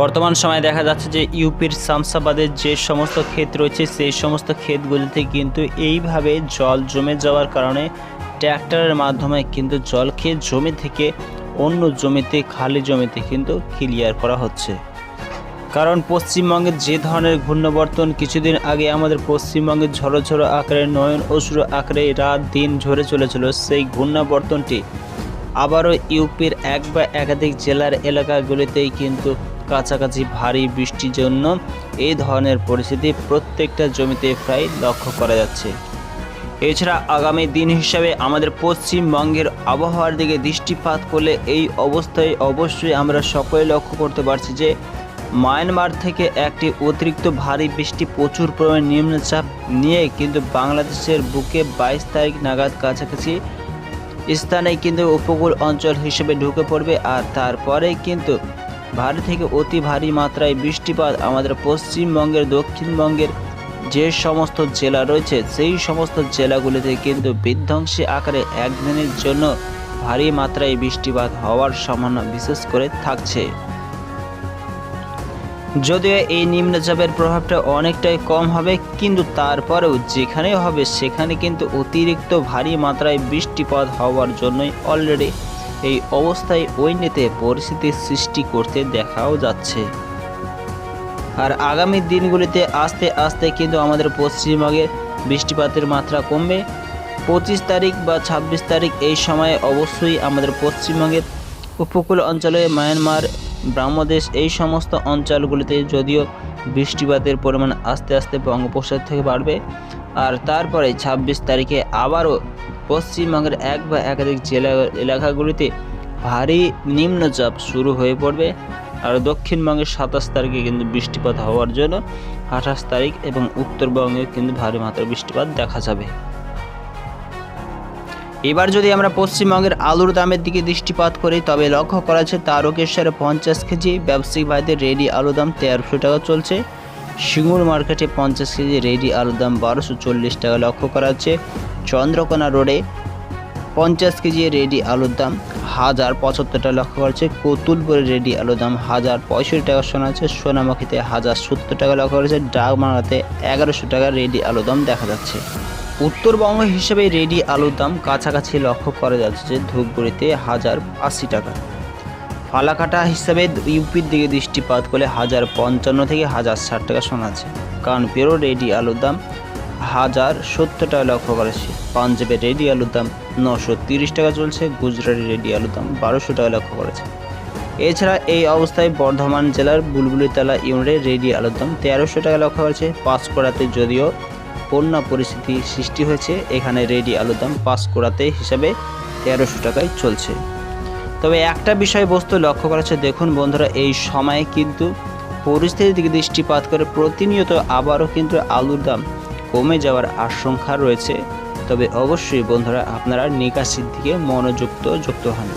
বর্তমান সময়ে দেখা যাচ্ছে যে ইউপির শামসাবাদের যে সমস্ত ক্ষেত রয়েছে, সেই সমস্ত ক্ষেতগুলিতে কিন্তু এইভাবে জল জমে যাওয়ার কারণে ট্র্যাক্টরের মাধ্যমে কিন্তু জল খেয়ে জমি থেকে অন্য জমিতে, খালি জমিতে কিন্তু ক্লিয়ার করা হচ্ছে। কারণ পশ্চিমবঙ্গের যে ধরনের ঘূর্ণবর্তন কিছুদিন আগে আমাদের পশ্চিমবঙ্গের ঝড়ো ঝড়ো আকারে, নয়ন অসুর আকারে রাত দিন ঝরে চলেছিল, সেই ঘূর্ণাবর্তনটি আবারও ইউপির এক বা একাধিক জেলার এলাকাগুলিতেই কিন্তু কাছাকাছি ভারী বৃষ্টির জন্য এই ধরনের পরিস্থিতি প্রত্যেকটা জমিতে প্রায় লক্ষ্য করা যাচ্ছে। এছাড়া আগামী দিন হিসাবে আমাদের পশ্চিমবঙ্গের আবহাওয়ার দিকে দৃষ্টিপাত করলে এই অবস্থায় অবশ্যই আমরা সকলে লক্ষ্য করতে পারছি যে মায়ানমার থেকে একটি অতিরিক্ত ভারী বৃষ্টি প্রচুর পরিমাণে নিম্নচাপ নিয়ে কিন্তু বাংলাদেশের বুকে বাইশ তারিখ নাগাদ কাছাকাছি স্থানে কিন্তু উপকূল অঞ্চল হিসেবে ঢুকে পড়বে আর তারপরে কিন্তু ভারী থেকে অতি ভারী মাত্রায় বৃষ্টিপাত আমাদের পশ্চিমবঙ্গের, দক্ষিণবঙ্গের যে সমস্ত জেলা রয়েছে, সেই সমস্ত জেলাগুলিতে কিন্তু বিধ্বংসী আকারে একদিনের জন্য ভারী মাত্রায় বৃষ্টিপাত হওয়ার সম্ভাবনা বিশেষ করে থাকছে। যদিও এই নিম্নচাপের প্রভাবটা অনেকটাই কম হবে, কিন্তু তারপরেও যেখানে হবে, সেখানে কিন্তু অতিরিক্ত ভারী মাত্রায় বৃষ্টিপাত হওয়ার জন্যই অলরেডি এই অবস্থায় ওইনেতে পরিস্থিতির সৃষ্টি করতে দেখাও যাচ্ছে। আর আগামী দিনগুলিতে আস্তে আস্তে কিন্তু আমাদের পশ্চিমবঙ্গে বৃষ্টিপাতের মাত্রা কমবে। পঁচিশ তারিখ বা ছাব্বিশ তারিখ এই সময়ে অবশ্যই আমাদের পশ্চিমবঙ্গের উপকূল অঞ্চলে মায়ানমার, ব্রাহ্মদেশ এই সমস্ত অঞ্চলগুলিতে যদিও বৃষ্টিপাতের পরিমাণ আস্তে আস্তে বঙ্গোপসাগর থেকে বাড়বে। আর তারপরে ছাব্বিশ তারিখে আবারও পশ্চিমবঙ্গের এক বা একাধিক জেলা এলাকাগুলিতে ভারী নিম্নচাপ শুরু হয়ে পড়বে আর দক্ষিণবঙ্গের সাতাশ তারিখে কিন্তু বৃষ্টিপাত হওয়ার জন্য আঠাশ তারিখ এবং উত্তরবঙ্গে কিন্তু ভারী মাত্রার বৃষ্টিপাত দেখা যাবে। এবার যদি আমরা পশ্চিমবঙ্গের আলুর দামের দিকে দৃষ্টিপাত করি, তবে লক্ষ্য করা যাচ্ছে তারকেশ্বরে পঞ্চাশ কেজি, ব্যবসায়িক ভাইদের রেডি আলুর দাম তেরোশো টাকা চলছে। সিঙ্গুর মার্কেটে পঞ্চাশ কেজি রেডি আলুর দাম বারোশো চল্লিশ টাকা লক্ষ্য করা যাচ্ছে। চন্দ্রকোনা রোডে পঞ্চাশ কেজি রেডি আলুর দাম হাজার পঁচাত্তর টাকা লক্ষ্য করা যাচ্ছে কতুলপুরে রেডি আলুর দাম হাজার পঁয়ষট্টি টাকা শোনা যাচ্ছে। সোনামাখিতে হাজার সত্তর টাকা লক্ষ্য করা যাচ্ছে ডাকমারাতে এগারোশো টাকা রেডি আলুর দাম দেখা যাচ্ছে। উত্তরবঙ্গ হিসেবে রেডি আলুর দাম কাছাকাছি লক্ষ্য করা যাচ্ছে যে ধূপগুড়িতে হাজার আশি টাকা। ফালাকাটা হিসাবে ইউপির দিকে দৃষ্টিপাত করলে হাজার পঞ্চান্ন থেকে হাজার ষাট টাকা শোনা আছে কানপুরও রেডি আলুর দাম হাজার সত্তর টাকা লক্ষ্য করেছে। পাঞ্জাবের রেডি আলুর দাম নশো তিরিশ টাকা চলছে, গুজরাটের রেডি আলুর দাম বারোশো টাকা লক্ষ্য করেছে। এছাড়া এই অবস্থায় বর্ধমান জেলার বুলবুলিতলা ইউনিটের রেডি আলুর দাম তেরোশো টাকা লক্ষ্য করেছে। পাঁচকড়াতে যদিও বন্যা পরিস্থিতি সৃষ্টি হয়েছে, এখানে রেডি আলুর দাম পাঁচকোড়াতে হিসাবে তেরোশো টাকায় চলছে। তবে একটা বিষয়বস্তু লক্ষ্য করা হচ্ছে দেখুন বন্ধুরা, এই সময়ে কিন্তু পরিস্থিতির দিকে দৃষ্টিপাত করে প্রতিনিয়ত আবারও কিন্তু আলুর দাম কমে যাওয়ার আশঙ্কা রয়েছে তবে অবশ্যই বন্ধুরা আপনারা নিকাশির দিকে মনোযুক্ত যুক্ত হন।